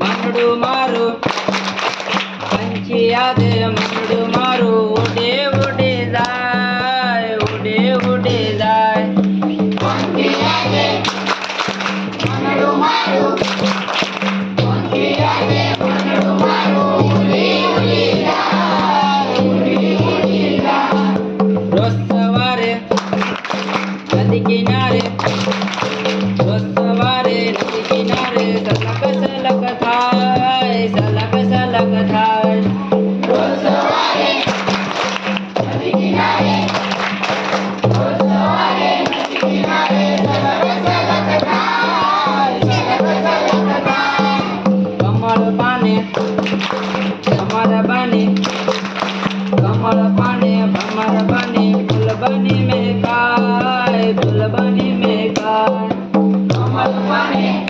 મનડું મારું. પંછી યાદે મનડું મારું. ઉડે ઉડે જાય, ઉડે ઉડે જાય. રોજ સવારે નદી કિનારે बने भमर बने गुलबनी में गाय गाय। कमल बने।